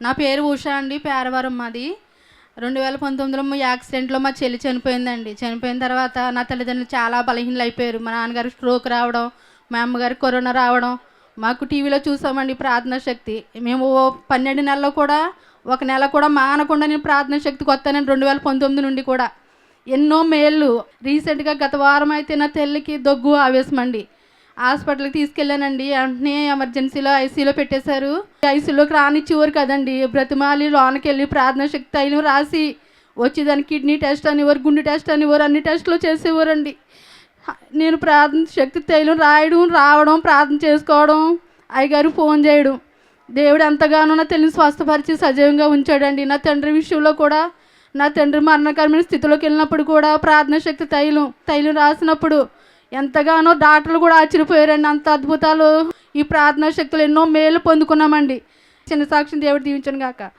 నా పేరు ఉషా అండి పేరవరం మాది. రెండు వేల పంతొమ్మిదిలో మా యాక్సిడెంట్లో మా చెల్లి చనిపోయిందండి. చనిపోయిన తర్వాత నా తల్లిదండ్రులు చాలా బలహీనలు అయిపోయారు మా నాన్నగారికి స్ట్రోక్ రావడం మా అమ్మగారికి కరోనా రావడం మాకు టీవీలో చూసామండి ప్రార్థనా శక్తి. మేము పన్నెండు నెలల్లో కూడా ఒక నెల కూడా మానకుండా నేను ప్రార్థనా శక్తికి వస్తానని రెండు వేల పంతొమ్మిది నుండి కూడా. ఎన్నో మేళ్ళు రీసెంట్గా గత వారం అయితే నా తల్లికి దగ్గు ఆవేశం అండి హాస్పిటల్కి తీసుకెళ్ళానండి. వెంటనే ఎమర్జెన్సీలో ఐసీలో పెట్టేశారు. ఐసీలోకి రానిచ్చేవారు కదండి. బ్రతిమాలి లోనకి వెళ్ళి ప్రార్థన శక్తి తైలం రాసి వచ్చి దాని కిడ్నీ టెస్ట్ అనేవారు గుండె టెస్ట్ అనేవారు అన్ని టెస్టులు చేసేవారండి. నేను ప్రార్థన శక్తి తైలం రాయడం రావడం ప్రార్థన చేసుకోవడం అయ్యగారు ఫోన్ చేయడం. దేవుడు ఎంతగానో నా తల్లిని స్వస్థపరిచి సజీవంగా ఉంచాడండి. నా తండ్రి విషయంలో కూడా నా తండ్రి మరణకరమైన స్థితిలోకి వెళ్ళినప్పుడు కూడా ప్రార్థన శక్తి తైలం తైలం రాసినప్పుడు ఎంతగానో డాక్టర్లు కూడా ఆశ్చర్యపోయారండి. అంత అద్భుతాలు. ఈ ప్రార్థనా శక్తులు ఎన్నో మేలు పొందుకున్నామండి. చిన్న సాక్షిని దేవుడు దీవించను గాక.